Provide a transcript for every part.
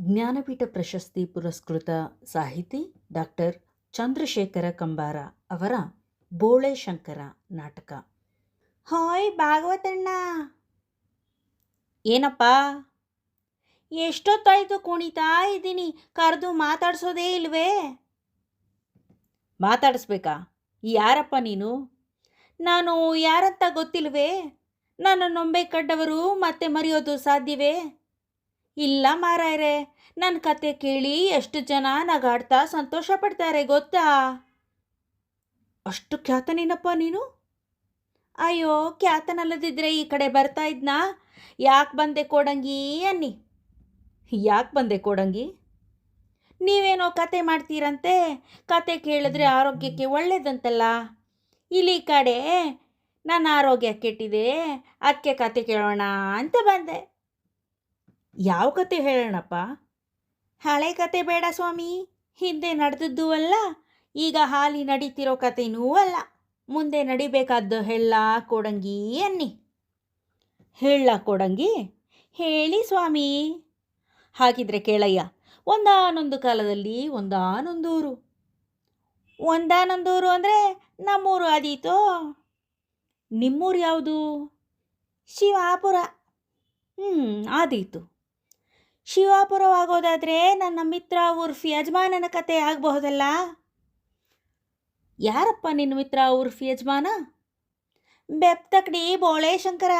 ಜ್ಞಾನಪೀಠ ಪ್ರಶಸ್ತಿ ಪುರಸ್ಕೃತ ಸಾಹಿತಿ ಡಾಕ್ಟರ್ ಚಂದ್ರಶೇಖರ ಕಂಬಾರ ಅವರ ಬೋಳೆ ಶಂಕರ ನಾಟಕ. ಹಾಯ್ ಭಾಗವತಣ್ಣ. ಏನಪ್ಪ? ಎಷ್ಟೊತ್ತಾಯ್ತು ಕುಣಿತಾ ಇದ್ದೀನಿ? ಕರೆದು ಮಾತಾಡ್ಸೋದೇ ಇಲ್ವೇ? ಮಾತಾಡಿಸ್ಬೇಕಾ? ಯಾರಪ್ಪ ನೀನು? ನಾನು ಯಾರಂತ ಗೊತ್ತಿಲ್ವೇ? ನನ್ನ ನೊಂಬೆ ಕಡ್ಡವರು ಮತ್ತೆ ಮರೆಯೋದು ಸಾಧ್ಯವೇ? ಇಲ್ಲ ಮಾರಾಯರೆ ನನ್ನ ಕತೆ ಕೇಳಿ ಎಷ್ಟು ಜನ ನಗಾಡ್ತಾ ಸಂತೋಷ ಪಡ್ತಾರೆ ಗೊತ್ತಾ? ಅಷ್ಟು ಖ್ಯಾತನೇನಪ್ಪ ನೀನು? ಅಯ್ಯೋ, ಖ್ಯಾತನಲ್ಲದಿದ್ರೆ ಈ ಕಡೆ ಬರ್ತಾ ಇದ್ನಾ? ಯಾಕೆ ಬಂದೆ ಕೊಡಂಗಿ ಅನ್ನಿ. ಯಾಕೆ ಬಂದೆ ಕೊಡಂಗಿ? ನೀವೇನೋ ಕತೆ ಮಾಡ್ತೀರಂತೆ? ಕತೆ ಕೇಳಿದ್ರೆ ಆರೋಗ್ಯಕ್ಕೆ ಒಳ್ಳೇದಂತಲ್ಲ. ಇಲ್ಲಿ ಕಡೆ ನನ್ನ ಆರೋಗ್ಯ ಕೆಟ್ಟಿದೆ ಅದಕ್ಕೆ ಕತೆ ಕೇಳೋಣ ಅಂತ ಬಂದೆ. ಯಾವ ಕತೆ ಹೇಳೋಣಪ್ಪ? ಹಳೆ ಕತೆ ಬೇಡ ಸ್ವಾಮಿ, ಹಿಂದೆ ನಡೆದದ್ದು ಅಲ್ಲ, ಈಗ ಹಾಲಿ ನಡೀತಿರೋ ಕತೆನೂ ಅಲ್ಲ. ಮುಂದೆ ನಡಿಬೇಕಾದ್ದು ಹೇಳ ಕೊಡಂಗಿ ಅನ್ನಿ. ಹೇಳ ಕೊಡಂಗಿ, ಹೇಳಿ ಸ್ವಾಮಿ. ಹಾಗಿದ್ರೆ ಕೇಳಯ್ಯ, ಒಂದಾನೊಂದು ಕಾಲದಲ್ಲಿ ಒಂದಾನೊಂದೂರು. ಒಂದಾನೊಂದೂರು ಅಂದರೆ ನಮ್ಮೂರು ಆದೀತೋ? ನಿಮ್ಮೂರು ಯಾವುದು? ಶಿವಾಪುರ. ಹ್ಞೂ ಆದೀತು. ಶಿವಾಪುರವಾಗೋದಾದರೆ ನನ್ನ ಮಿತ್ರ ಉರ್ಫ್ ಯಜಮಾನನ ಕತೆ ಆಗಬಹುದಲ್ಲ? ಯಾರಪ್ಪ ನಿನ್ನ ಮಿತ್ರ ಉರ್ಫ್ ಯಜಮಾನ? ಬೆಪ್ತಕಡಿ ಬೋಳೆ ಶಂಕರ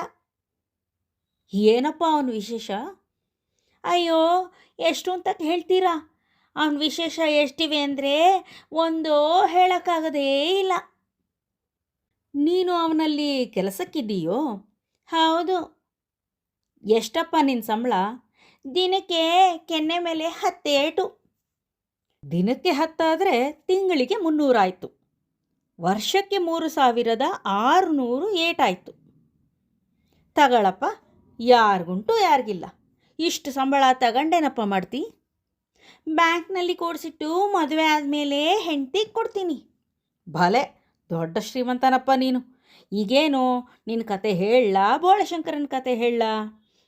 ಏನಪ್ಪ ಅವನ ವಿಶೇಷ? ಅಯ್ಯೋ ಎಷ್ಟು ಅಂತ ಹೇಳ್ತೀರಾ? ಅವನ ವಿಶೇಷ ಎಷ್ಟಿವೆ ಅಂದರೆ ಒಂದು ಹೇಳೋಕ್ಕಾಗದೇ ಇಲ್ಲ. ನೀನು ಅವನಲ್ಲಿ ಕೆಲಸಕ್ಕಿದ್ದೀಯೋ? ಹೌದು. ಎಷ್ಟಪ್ಪ ನಿನ್ನ ಸಂಬಳ? ದಿನಕ್ಕೆ ಕೆನ್ನೆ ಮೇಲೆ ಹತ್ತೇಟು. ದಿನಕ್ಕೆ ಹತ್ತಾದರೆ ತಿಂಗಳಿಗೆ ಮುನ್ನೂರಾಯಿತು. ವರ್ಷಕ್ಕೆ ಮೂರು ಸಾವಿರದ ಆರುನೂರು ಏಟಾಯಿತು. ತಗಳಪ್ಪ, ಯಾರಿಗುಂಟು ಯಾರಿಗಿಲ್ಲ. ಇಷ್ಟು ಸಂಬಳ ತಗೊಂಡೇನಪ್ಪ ಮಾಡ್ತಿ? ಬ್ಯಾಂಕ್ನಲ್ಲಿ ಕೊಡಿಸಿಟ್ಟು ಮದುವೆ ಆದಮೇಲೆ ಹೆಂಡ್ತಿಗೆ ಕೊಡ್ತೀನಿ. ಭಲೆ, ದೊಡ್ಡ ಶ್ರೀಮಂತನಪ್ಪ ನೀನು. ಈಗೇನು ನಿನ್ನ ಕತೆ ಹೇಳಲಾ ಬೋಳಶಂಕರನ ಕತೆ ಹೇಳ?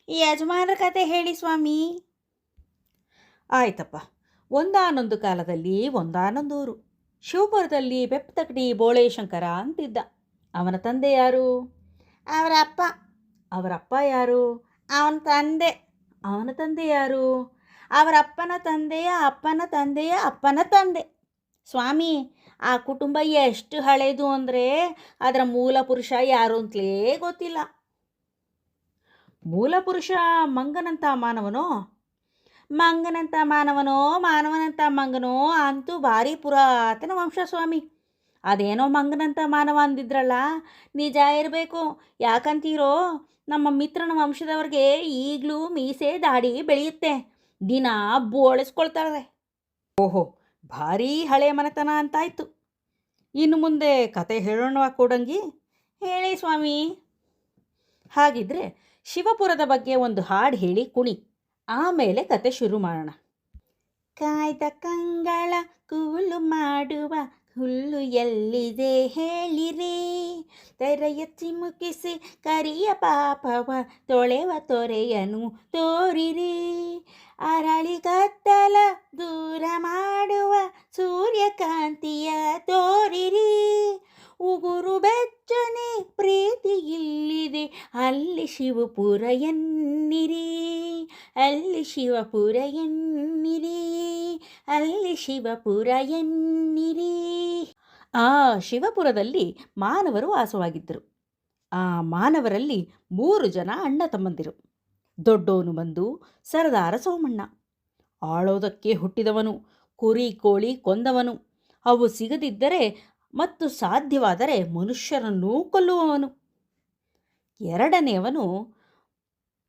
ಈ ಯಜಮಾನರ ಕತೆ ಹೇಳಿ ಸ್ವಾಮಿ. ಆಯ್ತಪ್ಪ. ಒಂದಾನೊಂದು ಕಾಲದಲ್ಲಿ ಒಂದಾನೊಂದೂರು. ಶಿವಪುರದಲ್ಲಿ ಬೆಪ್ಪತಕಡಿ ಬೋಳೇಶಂಕರ ಅಂತಿದ್ದ. ಅವನ ತಂದೆ ಯಾರು? ಅವರ ಅಪ್ಪ ಅವರ ಅಪ್ಪ ಯಾರು? ಅವನ ತಂದೆ. ಅವನ ತಂದೆ ಯಾರು? ಅವರ ಅಪ್ಪನ ತಂದೆಯ ಅಪ್ಪನ ತಂದೆಯ ಅಪ್ಪನ ತಂದೆ. ಸ್ವಾಮಿ ಆ ಕುಟುಂಬ ಎಷ್ಟು ಹಳೇದು ಅಂದರೆ ಅದರ ಮೂಲ ಪುರುಷ ಯಾರು ಅಂತಲೇ ಗೊತ್ತಿಲ್ಲ. ಮೂಲ ಪುರುಷ ಮಂಗನಂಥ ಮಾನವನೋ? ಮಂಗನಂಥ ಮಾನವನೋ ಮಾನವನಂಥ ಮಂಗನೋ ಅಂತೂ ಭಾರಿ ಪುರಾತನ ವಂಶ ಸ್ವಾಮಿ ಅದೇನೋ ಮಂಗನಂಥ ಮಾನವ ಅಂದಿದ್ರಲ್ಲ? ನಿಜ ಇರಬೇಕು. ಯಾಕಂತೀರೋ? ನಮ್ಮ ಮಿತ್ರನ ವಂಶದವ್ರಿಗೆ ಈಗಲೂ ಮೀಸೆ ದಾಡಿ ಬೆಳೆಯುತ್ತೆ. ದಿನ ಬೋಳಿಸ್ಕೊಳ್ತಾರೆ. ಓಹೋ, ಭಾರೀ ಹಳೆ ಮನೆತನ ಅಂತಾಯ್ತು. ಇನ್ನು ಮುಂದೆ ಕತೆ ಹೇಳೋಣವಾ ಕೊಡಂಗಿ? ಹೇಳಿ ಸ್ವಾಮಿ. ಹಾಗಿದ್ರೆ ಶಿವಪುರದ ಬಗ್ಗೆ ಒಂದು ಹಾಡು ಹೇಳಿ ಕುಣಿ. ಆಮೇಲೆ ಕತೆ ಶುರು ಮಾಡೋಣ. ಕಾಯ್ದ ಕಂಗಳ ಕೂಲು ಮಾಡುವ ಹುಲ್ಲು ಎಲ್ಲಿದೆ ಹೇಳಿರಿ. ತೆರೆಯ ಚಿಮುಕಿಸಿ ಕರಿಯ ಪಾಪವ ತೊಳೆವ ತೊರೆಯನು ತೋರಿರಿ. ಅರಳಿಗತ್ತಲ ದೂರ ಮಾಡುವ ಸೂರ್ಯಕಾಂತಿಯ ತೋರಿರಿ. ಉಗುರು ಬೆಚ್ಚನೆ ಪ್ರೀತಿ ಇಲ್ಲಿದೆ ಅಲ್ಲಿ ಶಿವಪುರ ಎನ್ನಿರಿ ಅಲ್ಲಿ ಶಿವಪುರ ಎನ್ನಿರಿ ಅಲ್ಲಿ ಶಿವಪುರ ಎನ್ನಿರಿ ಆ ಶಿವಪುರದಲ್ಲಿ ಮಾನವರು ವಾಸವಾಗಿದ್ದರು. ಆ ಮಾನವರಲ್ಲಿ ಮೂರು ಜನ ಅಣ್ಣ ತಮ್ಮಂದಿರು. ದೊಡ್ಡವನು ಬಂದು ಸರದಾರ ಸೋಮಣ್ಣ. ಆಳೋದಕ್ಕೆ ಹುಟ್ಟಿದವನು, ಕುರಿ ಕೋಳಿ ಕೊಂದವನು. ಅವು ಸಿಗದಿದ್ದರೆ ಮತ್ತು ಸಾಧ್ಯವಾದರೆ ಮನುಷ್ಯರನ್ನೂ ಕೊಲ್ಲುವವನು. ಎರಡನೆಯವನು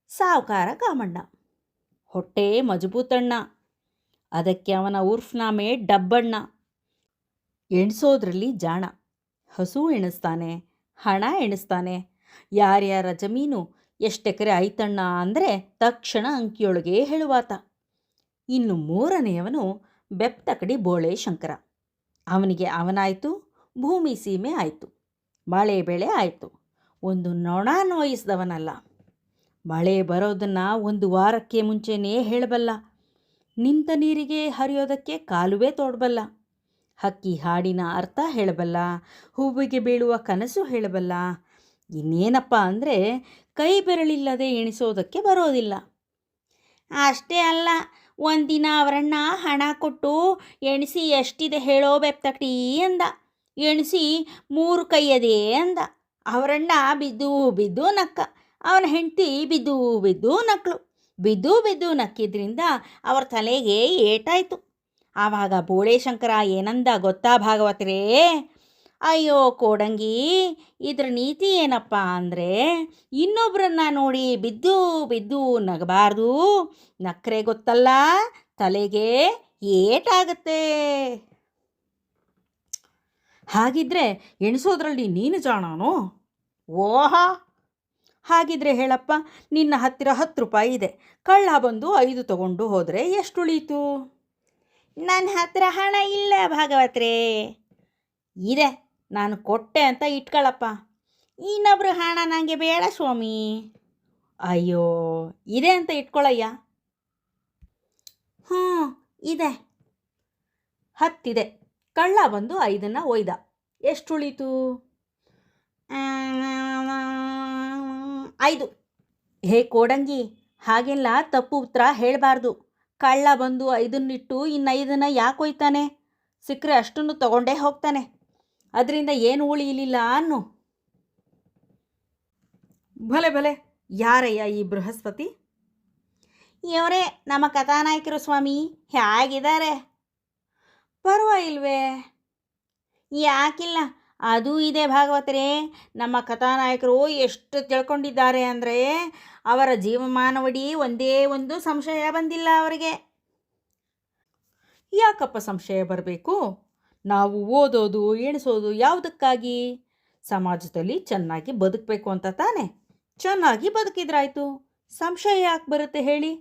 ಸಾವುಕಾರ ಕಾಮಣ್ಣ. ಹೊಟ್ಟೆ ಮಜಬೂತಣ್ಣ. ಅದಕ್ಕೆ ಅವನ ಉರ್ಫ್ನಾಮೆ ಡಬ್ಬಣ್ಣ. ಎಣಿಸೋದ್ರಲ್ಲಿ ಜಾಣ. ಹಸು ಎಣಿಸ್ತಾನೆ, ಹಣ ಎಣಿಸ್ತಾನೆ. ಯಾರ್ಯಾರ ಜಮೀನು ಎಷ್ಟೆಕರೆ ಐತಣ್ಣ ಅಂದರೆ ತಕ್ಷಣ ಅಂಕಿಯೊಳಗೆ ಹೇಳುವಾತ. ಇನ್ನು ಮೂರನೆಯವನು ಬೆಪ್ತಕಡಿ ಬೋಳೆ ಶಂಕರ. ಅವನಿಗೆ ಅವನಾಯಿತು ಭೂಮಿ ಸೀಮೆ ಆಯಿತು. ಮಳೆ ಬೆಳೆ ಆಯಿತು. ಒಂದು ನೊಣ ನೋಯಿಸಿದವನಲ್ಲ. ಮಳೆ ಬರೋದನ್ನು ಒಂದು ವಾರಕ್ಕೆ ಮುಂಚೆನೇ ಹೇಳಬಲ್ಲ. ನಿಂತ ನೀರಿಗೆ ಹರಿಯೋದಕ್ಕೆ ಕಾಲುವೆ ತೋಡಬಲ್ಲ. ಹಕ್ಕಿ ಹಾಡಿನ ಅರ್ಥ ಹೇಳಬಲ್ಲ. ಹೂವಿಗೆ ಬೀಳುವ ಕನಸು ಹೇಳಬಲ್ಲ. ಇನ್ನೇನಪ್ಪ ಅಂದರೆ ಕೈ ಬೆರಳಿಲ್ಲದೆ ಎಣಿಸೋದಕ್ಕೆ ಬರೋದಿಲ್ಲ. ಅಷ್ಟೇ ಅಲ್ಲ, ಒಂದಿನ ಅವರನ್ನ ಹಣ ಕೊಟ್ಟು ಎಣಿಸಿ ಎಷ್ಟಿದೆ ಹೇಳೋ ಬೆಪ್ತಕ್ಟಿ ಅಂದ. ಎಣಿಸಿ ಮೂರು ಕೈಯದೇ ಅಂದ. ಅವರಣ್ಣ ಬಿದ್ದು ಬಿದ್ದು ನಕ್ಕ. ಅವನ ಹೆಂಡತಿ ಬಿದ್ದು ಬಿದ್ದು ನಕ್ಕಳು ಬಿದ್ದು ಬಿದ್ದು ನಕ್ಕಿದ್ರಿಂದ ಅವ್ರ ತಲೆಗೆ ಏಟಾಯಿತು. ಆವಾಗ ಬೋಳೇಶಂಕರ ಏನಂದ ಗೊತ್ತಾ ಭಾಗವತರೇ? ಅಯ್ಯೋ ಕೋಡಂಗಿ, ಇದ್ರ ನೀತಿ ಏನಪ್ಪ ಅಂದರೆ ಇನ್ನೊಬ್ಬರನ್ನ ನೋಡಿ ಬಿದ್ದು ಬಿದ್ದು ನಗಬಾರ್ದು. ನಕ್ರೆ ಗೊತ್ತಲ್ಲ, ತಲೆಗೆ ಏಟಾಗತ್ತೆ. ಹಾಗಿದ್ರೆ ಎಣಿಸೋದ್ರಲ್ಲಿ ನೀನು ಜಾಣಾನು? ಓಹ! ಹಾಗಿದ್ರೆ ಹೇಳಪ್ಪ ನಿನ್ನ ಹತ್ತಿರ ಹತ್ತು ರೂಪಾಯಿ ಇದೆ. ಕಳ್ಳ ಬಂದು ಐದು ತಗೊಂಡು ಹೋದರೆ ಎಷ್ಟು ಉಳೀತು ನನ್ನ ಹತ್ತಿರ ಹಣ ಇಲ್ಲ ಭಾಗವತ್ರೇ. ಇದೆ ನಾನು ಕೊಟ್ಟೆ ಅಂತ ಇಟ್ಕೊಳ್ಳಪ್ಪ ಇನ್ನೊಬ್ರು ಹಣ ನನಗೆ ಬೇಡ ಸ್ವಾಮಿ. ಅಯ್ಯೋ ಇದೆ ಅಂತ ಇಟ್ಕೊಳ್ಳಯ್ಯ ಹ್ಞೂ ಇದೆ. ಹತ್ತಿದೆ. ಕಳ್ಳ ಬಂದು ಐದನ್ನು ಒಯ್ದ. ಎಷ್ಟು ಉಳಿತು ಐದು. ಹೇ ಕೋಡಂಗಿ ಹಾಗೆಲ್ಲ ತಪ್ಪು ಉತ್ತರ ಹೇಳಬಾರ್ದು. ಕಳ್ಳ ಬಂದು ಐದನ್ನಿಟ್ಟು ಇನ್ನೈದನ್ನು ಯಾಕೆ ಒಯ್ತಾನೆ? ಸಿಕ್ಕರೆ ಅಷ್ಟನ್ನು ತಗೊಂಡೇ ಹೋಗ್ತಾನೆ. ಅದರಿಂದ ಏನು ಉಳಿಯಲಿಲ್ಲ ಅನ್ನು? ಭಲೆ ಭಲೆ. ಯಾರಯ್ಯ ಈ ಬೃಹಸ್ಪತಿ? ಇವರೇ ನಮ್ಮ ಕಥಾನಾಯಕರು ಸ್ವಾಮಿ. ಹೇಗಿದ್ದಾರೆ? ಪರವಾಗಿಲ್ವೇ? ಯಾಕಿಲ್ಲ, ಅದು ಇದೆ ಭಾಗವತರೇ. ನಮ್ಮ ಕಥಾನಾಯಕರು ಎಷ್ಟು ತಿಳ್ಕೊಂಡಿದ್ದಾರೆ ಅಂದರೆ ಅವರ ಜೀವಮಾನವಡಿ ಒಂದೇ ಒಂದು ಸಂಶಯ ಬಂದಿಲ್ಲ ಅವರಿಗೆ. ಯಾಕಪ್ಪ ಸಂಶಯ ಬರಬೇಕು? ನಾವು ಓದೋದು, ಎಣಿಸೋದು ಯಾವುದಕ್ಕಾಗಿ? ಸಮಾಜದಲ್ಲಿ ಚೆನ್ನಾಗಿ ಬದುಕಬೇಕು ಅಂತ ತಾನೆ. ಚೆನ್ನಾಗಿ ಬದುಕಿದ್ರಾಯ್ತು. ಸಂಶಯ ಯಾಕೆ ಬರುತ್ತೆ ಹೇಳಿ?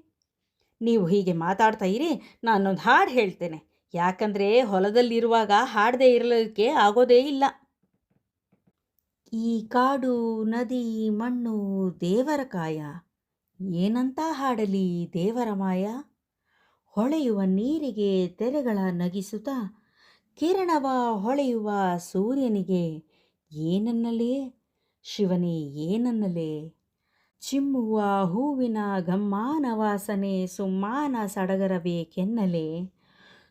ನೀವು ಹೀಗೆ ಮಾತಾಡ್ತಾ ಇರಿ, ನಾನೊಂದು ಹಾಡು ಹೇಳ್ತೇನೆ. ಯಾಕಂದರೆ ಹೊಲದಲ್ಲಿರುವಾಗ ಹಾಡದೇ ಇರಲಿಕ್ಕೆ ಆಗೋದೇ ಇಲ್ಲ. ಈ ಕಾಡು, ನದಿ, ಮಣ್ಣು, ದೇವರ ಕಾಯ, ಏನಂತ ಹಾಡಲಿ ದೇವರ ಮಾಯ? ಹೊಳೆಯುವ ನೀರಿಗೆ ತೆರೆಗಳ ನಗಿಸುತ್ತ, ಕಿರಣವ ಹೊಳೆಯುವ ಸೂರ್ಯನಿಗೆ ಏನನ್ನಲೇ? ಶಿವನೇ ಏನನ್ನಲೇ? ಚಿಮ್ಮುವ ಹೂವಿನ ಗಮ್ಮಾನ ವಾಸನೆ ಸುಮ್ಮಾನ ಸಡಗರಬೇಕೆನ್ನಲೇ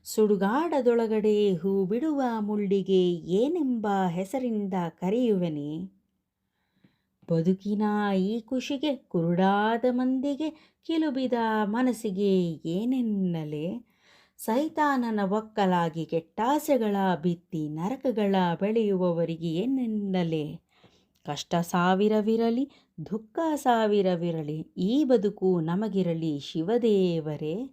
ಸುಡುಗಾಡದೊಳಗಡೆ ಹೂ ಬಿಡುವ ಮುಳ್ಳಿಗೆ ಏನೆಂಬ ಹೆಸರಿಂದ ಕರೆಯುವೆನೆ? ಬದುಕಿನ ಈ ಖುಷಿಗೆ ಕುರುಡಾದ ಮಂದಿಗೆ ಕಿಲುಬಿದ ಮನಸ್ಸಿಗೆ ಏನೆನ್ನಲೆ? ಸೈತಾನನ ಒಕ್ಕಲಾಗಿ ಕೆಟ್ಟಾಸೆಗಳ ಬಿತ್ತಿ ನರಕಗಳ ಬೆಳೆಯುವವರಿಗೆ ಏನೆನ್ನಲೆ? ಕಷ್ಟ ಸಾವಿರವಿರಲಿ, ದುಃಖ ಸಾವಿರವಿರಲಿ, ಈ ಬದುಕು ನಮಗಿರಲಿ ಶಿವದೇವರೇ.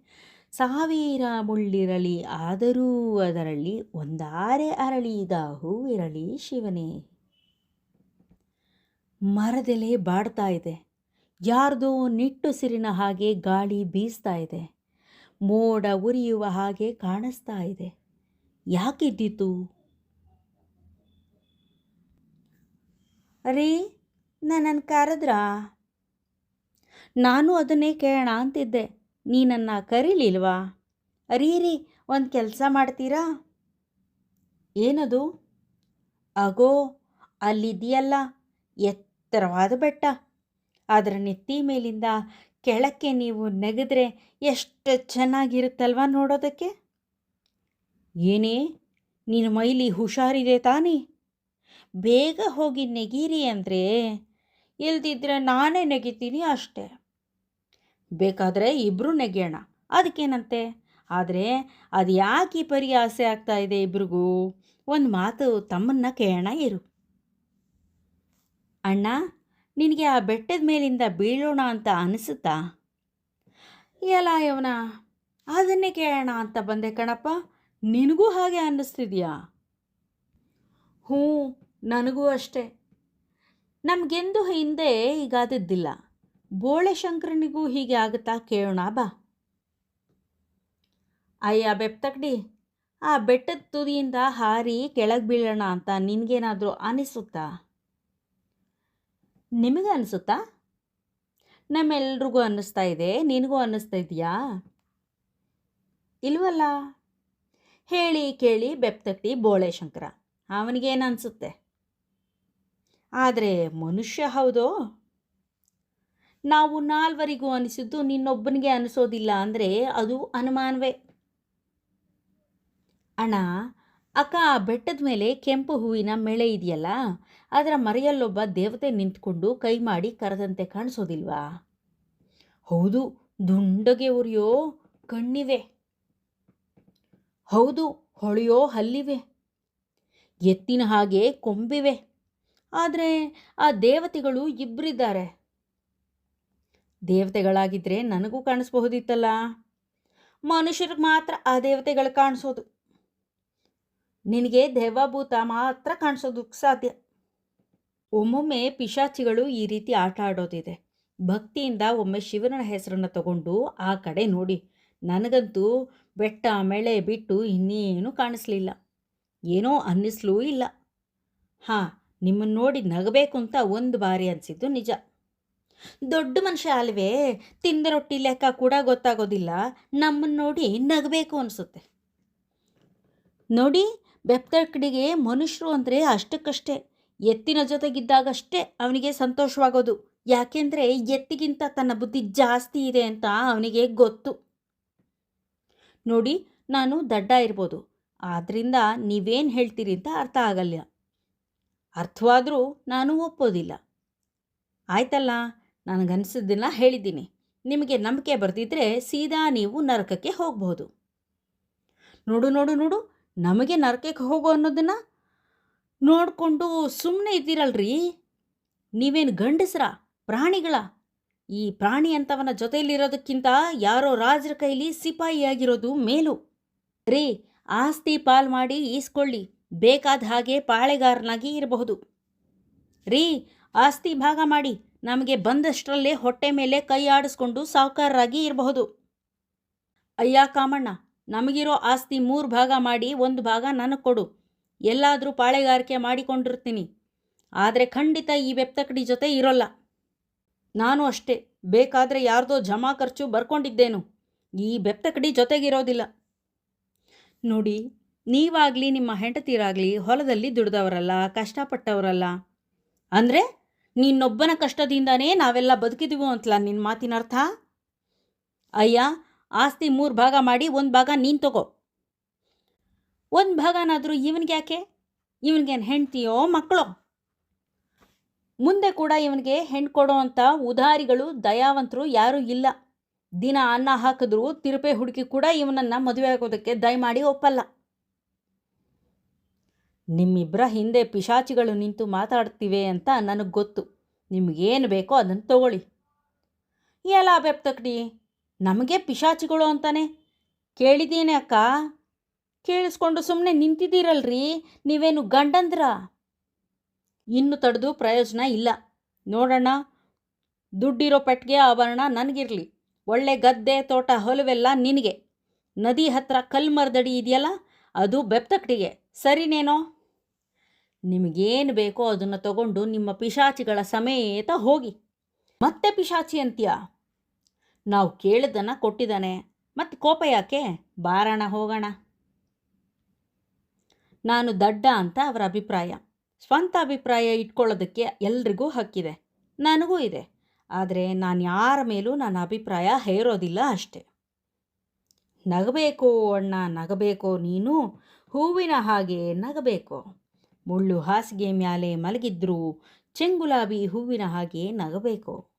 ಸಾವಿರ ಮುಳ್ಳಿರಲಿ ಆದರೂ ಅದರಲ್ಲಿ ಒಂದಾರೆ ಅರಳಿದ ಹೂವಿರಲಿ ಶಿವನೇ. ಮರದೆಲೆ ಬಾಡ್ತಾ ಇದೆ. ಯಾರ್ದೋ ನಿಟ್ಟುಸಿರಿನ ಹಾಗೆ ಗಾಳಿ ಬೀಸ್ತಾ ಇದೆ. ಮೋಡ ಉರಿಯುವ ಹಾಗೆ ಕಾಣಿಸ್ತಾ ಇದೆ. ಯಾಕಿದ್ದಿತು? ಅರೇ ನನ್ನನ್ನು ಕರೆದ್ರಾ? ನಾನು ಅದನ್ನೇ ಕೇಳೋಣ ಅಂತಿದ್ದೆ. ನೀ ನನ್ನ ಕರೀಲಿಲ್ವಾ? ರೀ ರೀ ಒಂದು ಕೆಲಸ ಮಾಡ್ತೀರಾ? ಏನದು? ಅಗೋ ಅಲ್ಲಿದೆಯಲ್ಲ ಎತ್ತರವಾದ ಬೆಟ್ಟ. ಅದರ ನೆತ್ತಿ ಮೇಲಿಂದ ಕೆಳಕ್ಕೆ ನೀವು ನೆಗೆದ್ರೆ ಎಷ್ಟು ಚೆನ್ನಾಗಿರುತ್ತಲ್ವಾ ನೋಡೋದಕ್ಕೆ? ಏನೇ, ನಿನ್ನ ಮೈಲಿ ಹುಷಾರಿದೆ ತಾನೇ. ಬೇಗ ಹೋಗಿ ನೆಗೀರಿ ಅಂದರೆ ಇಲ್ದಿದ್ರೆ ನಾನೇ ನೆಗಿತೀನಿ ಅಷ್ಟೆ. ಬೇಕಾದರೆ ಇಬ್ಬರೂ ನೆಗೆಯೋಣ. ಅದಕ್ಕೇನಂತೆ ಆದರೆ ಅದು ಯಾಕೆ ಈ ಪರಿ ಆಸೆ ಆಗ್ತಾ ಇದೆ ಇಬ್ರಿಗೂ? ಒಂದು ಮಾತು ತಮ್ಮನ್ನ ಕೇಳೋಣ ಇರು. ಅಣ್ಣ, ನಿನಗೆ ಆ ಬೆಟ್ಟದ ಮೇಲಿಂದ ಬೀಳೋಣ ಅಂತ ಅನಿಸುತ್ತಾ? ಎಲ್ಲ ಯವನ, ಅದನ್ನೇ ಕೇಳೋಣ ಅಂತ ಬಂದೆ ಕಣಪ್ಪ. ನಿನಗೂ ಹಾಗೆ ಅನ್ನಿಸ್ತಿದ್ಯಾ? ಹ್ಞೂ, ನನಗೂ ಅಷ್ಟೇ. ನಮಗೆಂದು ಹಿಂದೆ ಹೀಗಾದದ್ದಿಲ್ಲ ಬೋಳೆ ಶಂಕರನಿಗೂ ಹೀಗೆ ಆಗುತ್ತಾ ಕೇಳೋಣ ಬಾ. ಅಯ್ಯ ಬೆಪ್ತಕ್ಡಿ ಆ ಬೆಟ್ಟದ ತುದಿಯಿಂದ ಹಾರಿ ಕೆಳಗೆ ಬೀಳೋಣ ಅಂತ ನಿನಗೇನಾದರೂ ಅನಿಸುತ್ತಾ? ನಿಮಗೆ ಅನಿಸುತ್ತಾ? ನಮ್ಮೆಲ್ರಿಗೂ ಅನ್ನಿಸ್ತಾ ಇದೆ, ನಿನಗೂ ಅನ್ನಿಸ್ತಾ ಇದೆಯಾ ಇಲ್ವಲ್ಲ? ಹೇಳಿ ಕೇಳಿ ಬೆಪ್ತಕ್ಟಿ ಬೋಳೆ ಶಂಕರ, ಅವನಿಗೇನು ಅನಿಸುತ್ತೆ? ಆದರೆ ಮನುಷ್ಯ ಹೌದೋ? ನಾವು ನಾಲ್ವರಿಗೂ ಅನಿಸಿದ್ದು ನಿನ್ನೊಬ್ಬನಿಗೆ ಅನಿಸೋದಿಲ್ಲ ಅಂದರೆ ಅದು ಅನುಮಾನವೇ. ಅಣ್ಣ, ಅಕ್ಕ ಆ ಬೆಟ್ಟದ ಮೇಲೆ ಕೆಂಪು ಹೂವಿನ ಮೇಳೆ ಇದೆಯಲ್ಲ, ಅದರ ಮರೆಯಲ್ಲೊಬ್ಬ ದೇವತೆ ನಿಂತ್ಕೊಂಡು ಕೈ ಮಾಡಿ ಕರೆದಂತೆ ಕಾಣಿಸೋದಿಲ್ವಾ? ಹೌದು, ದುಂಡಗೆ ಉರಿಯೋ ಕಣ್ಣಿವೆ. ಹೌದು, ಹೊಳೆಯೋ ಹಲ್ಲಿವೆ. ಎತ್ತಿನ ಹಾಗೆ ಕೊಂಬಿವೆ. ಆದರೆ ಆ ದೇವತೆಗಳು ಇಬ್ಬರಿದ್ದಾರೆ ದೇವತೆಗಳಾಗಿದ್ದರೆ ನನಗೂ ಕಾಣಿಸ್ಬಹುದಿತ್ತಲ್ಲ? ಮನುಷ್ಯರಿಗೆ ಮಾತ್ರ ಆ ದೇವತೆಗಳು ಕಾಣಿಸೋದು. ನಿನಗೆ ದೇವಭೂತ ಮಾತ್ರ ಕಾಣಿಸೋದಕ್ಕೆ ಸಾಧ್ಯ. ಒಮ್ಮೊಮ್ಮೆ ಪಿಶಾಚಿಗಳು ಈ ರೀತಿ ಆಟ ಆಡೋದಿದೆ. ಭಕ್ತಿಯಿಂದ ಒಮ್ಮೆ ಶಿವನ ಹೆಸರನ್ನು ತಗೊಂಡು ಆ ಕಡೆ ನೋಡಿ. ನನಗಂತೂ ಬೆಟ್ಟ, ಮಳೆ ಬಿಟ್ಟು ಇನ್ನೇನು ಕಾಣಿಸ್ಲಿಲ್ಲ. ಏನೋ ಅನ್ನಿಸ್ಲೂ ಇಲ್ಲ. ಹಾಂ, ನಿಮ್ಮನ್ನು ನೋಡಿ ನಗಬೇಕು ಅಂತ ಒಂದು ಬಾರಿ ಅನಿಸಿದ್ದು ನಿಜ. ದೊಡ್ಡ ಮನುಷ್ಯ ಅಲ್ವೇ, ತಿಂದ ರೊಟ್ಟಿ ಲೆಕ್ಕ ಕೂಡ ಗೊತ್ತಾಗೋದಿಲ್ಲ. ನಮ್ಮನ್ನು ನೋಡಿ ನಗಬೇಕು ಅನಿಸುತ್ತೆ. ನೋಡಿ ಬೆಪ್ತಕಡಿಗೆ ಮನುಷ್ಯರು ಅಂದರೆ ಅಷ್ಟಕ್ಕಷ್ಟೇ. ಎತ್ತಿನ ಜೊತೆಗಿದ್ದಾಗಷ್ಟೇ ಅವನಿಗೆ ಸಂತೋಷವಾಗೋದು. ಯಾಕೆಂದರೆ ಎತ್ತಿಗಿಂತ ತನ್ನ ಬುದ್ಧಿ ಜಾಸ್ತಿ ಇದೆ ಅಂತ ಅವನಿಗೆ ಗೊತ್ತು. ನೋಡಿ, ನಾನು ದಡ್ಡ ಇರ್ಬೋದು. ಆದ್ದರಿಂದ ನೀವೇನು ಹೇಳ್ತೀರಿ ಅಂತ ಅರ್ಥ ಆಗಲ್ಲ. ಅರ್ಥವಾದರೂ ನಾನು ಒಪ್ಪೋದಿಲ್ಲ. ಆಯ್ತಲ್ಲ? ನನಗನ್ಸಿದ್ದನ್ನ ಹೇಳಿದ್ದೀನಿ. ನಿಮಗೆ ನಂಬಿಕೆ ಬರ್ತಿದ್ರೆ ಸೀದಾ ನೀವು ನರಕಕ್ಕೆ ಹೋಗಬಹುದು. ನೋಡು ನೋಡು ನೋಡು, ನಮಗೆ ನರಕಕ್ಕೆ ಹೋಗೋ ಅನ್ನೋದನ್ನು ನೋಡಿಕೊಂಡು ಸುಮ್ಮನೆ ಇದ್ದೀರಲ್ರಿ. ನೀವೇನು ಗಂಡಸ್ರ, ಪ್ರಾಣಿಗಳ? ಈ ಪ್ರಾಣಿ ಅಂತವನ ಜೊತೆಯಲ್ಲಿರೋದಕ್ಕಿಂತ ಯಾರೋ ರಾಜರ ಕೈಲಿ ಸಿಪಾಯಿಯಾಗಿರೋದು ಮೇಲು. ರೀ ಆಸ್ತಿ ಪಾಲ್ ಮಾಡಿ ಈಸ್ಕೊಳ್ಳಿ. ಬೇಕಾದ ಹಾಗೆ ಪಾಳೆಗಾರನಾಗಿ ಇರಬಹುದು. ರೀ, ಆಸ್ತಿ ಭಾಗ ಮಾಡಿ. ನಮಗೆ ಬಂದಷ್ಟರಲ್ಲೇ ಹೊಟ್ಟೆ ಮೇಲೆ ಕೈ ಆಡಿಸ್ಕೊಂಡು ಸಾಹುಕಾರರಾಗಿ ಇರಬಹುದು. ಅಯ್ಯ ಕಾಮಣ್ಣ, ನಮಗಿರೋ ಆಸ್ತಿ ಮೂರು ಭಾಗ ಮಾಡಿ ಒಂದು ಭಾಗ ನನಗೆ ಕೊಡು. ಎಲ್ಲಾದರೂ ಪಾಳೆಗಾರಿಕೆ ಮಾಡಿಕೊಂಡಿರ್ತೀನಿ. ಆದರೆ ಖಂಡಿತ ಈ ವೆಪ್ತಕಡಿ ಜೊತೆ ಇರೋಲ್ಲ. ನಾನು ಅಷ್ಟೇ, ಬೇಕಾದರೆ ಯಾರ್ದೋ ಜಮಾ ಖರ್ಚು ಬರ್ಕೊಂಡಿದ್ದೇನು. ಈ ಬೆಪ್ತಕಡಿ ಜೊತೆಗಿರೋದಿಲ್ಲ. ನೋಡಿ, ನೀವಾಗಲಿ ನಿಮ್ಮ ಹೆಂಡತಿರಾಗಲಿ ಹೊಲದಲ್ಲಿ ದುಡ್ದವರಲ್ಲ, ಕಷ್ಟಪಟ್ಟವರಲ್ಲ, ಅಂದರೆ ನಿನ್ನೊಬ್ಬನ ಕಷ್ಟದಿಂದನೇ ನಾವೆಲ್ಲ ಬದುಕಿದೀವು ಅಂತಲ್ಲ ನಿನ್ನ ಮಾತಿನ ಅರ್ಥ ಅಯ್ಯ, ಆಸ್ತಿ ಮೂರು ಭಾಗ ಮಾಡಿ ಒಂದು ಭಾಗ ನೀನು ತಗೋ. ಒಂದು ಭಾಗನಾದರೂ ಇವನಿಗೆ ಯಾಕೆ? ಇವನಿಗೇನು ಹೆಂಡ್ತಿಯೋ ಮಕ್ಕಳೋ? ಮುಂದೆ ಕೂಡ ಇವನಿಗೆ ಹೆಣ್ಣು ಕೊಡೋ ಅಂಥ ಉದಾರಿಗಳು, ದಯಾವಂತರು ಯಾರೂ ಇಲ್ಲ. ದಿನ ಅನ್ನ ಹಾಕಿದ್ರು ತಿರುಪೆ ಹುಡುಕಿ ಕೂಡ ಇವನನ್ನು ಮದುವೆ ಆಗೋದಕ್ಕೆ ದಯಮಾಡಿ ಒಪ್ಪಲ್ಲ. ನಿಮ್ಮಿಬ್ಬರ ಹಿಂದೆ ಪಿಶಾಚಿಗಳು ನಿಂತು ಮಾತಾಡ್ತಿವೆ ಅಂತ ನನಗೆ ಗೊತ್ತು. ನಿಮಗೇನು ಬೇಕೋ ಅದನ್ನು ತಗೊಳ್ಳಿ. ಎಲ್ಲ ಬೆಪ್ತಕ್ಡಿ, ನಮಗೆ ಪಿಶಾಚಿಗಳು ಅಂತಾನೆ? ಕೇಳಿದ್ದೀನಿ ಅಕ್ಕ. ಕೇಳಿಸ್ಕೊಂಡು ಸುಮ್ಮನೆ ನಿಂತಿದ್ದೀರಲ್ರಿ, ನೀವೇನು ಗಂಡಂದ್ರ? ಇನ್ನು ತಡೆದು ಪ್ರಯೋಜನ ಇಲ್ಲ. ನೋಡೋಣ ದುಡ್ಡಿರೋ ಪೆಟ್ಟಿಗೆ ಆಭರಣ ನನಗಿರಲಿ. ಒಳ್ಳೆ ಗದ್ದೆ, ತೋಟ, ಹೊಲವೆಲ್ಲ ನಿನಗೆ. ನದಿ ಹತ್ರ ಕಲ್ಮರದಡಿ ಇದೆಯಲ್ಲ, ಅದು ಬೆಪ್ತಕ್ಟಿಗೆ ಸರಿನೇನೋ? ನಿಮಗೇನು ಬೇಕೋ ಅದನ್ನು ತಗೊಂಡು ನಿಮ್ಮ ಪಿಶಾಚಿಗಳ ಸಮೇತ ಹೋಗಿ. ಮತ್ತೆ ಪಿಶಾಚಿ ಅಂತೀಯ? ನಾವು ಕೇಳಿದ್ದನ್ನು ಕೊಟ್ಟಿದ್ದಾನೆ. ಮತ್ತೆ ಕೋಪ ಯಾಕೆ? ಬಾರಣ, ಹೋಗೋಣ. ನಾನು ದಡ್ಡ ಅಂತ ಅವರ ಅಭಿಪ್ರಾಯ. ಸ್ವಂತ ಅಭಿಪ್ರಾಯ ಇಟ್ಕೊಳ್ಳೋದಕ್ಕೆ ಎಲ್ರಿಗೂ ಹಕ್ಕಿದೆ. ನನಗೂ ಇದೆ. ಆದರೆ ನಾನು ಯಾರ ಮೇಲೂ ನನ್ನ ಅಭಿಪ್ರಾಯ ಹೇರೋದಿಲ್ಲ ಅಷ್ಟೆ. ನಗಬೇಕು ಅಣ್ಣ, ನಗಬೇಕು ನೀನು. ಹೂವಿನ ಹಾಗೆ ನಗಬೇಕು. ಮುಳ್ಳು ಹಾಸಿಗೆ ಮ್ಯಾಲೆ ಮಲಗಿದ್ರು ಚೆಂಗುಲಾಬಿ ಹೂವಿನ ಹಾಗೆ ನಗಬೇಕು.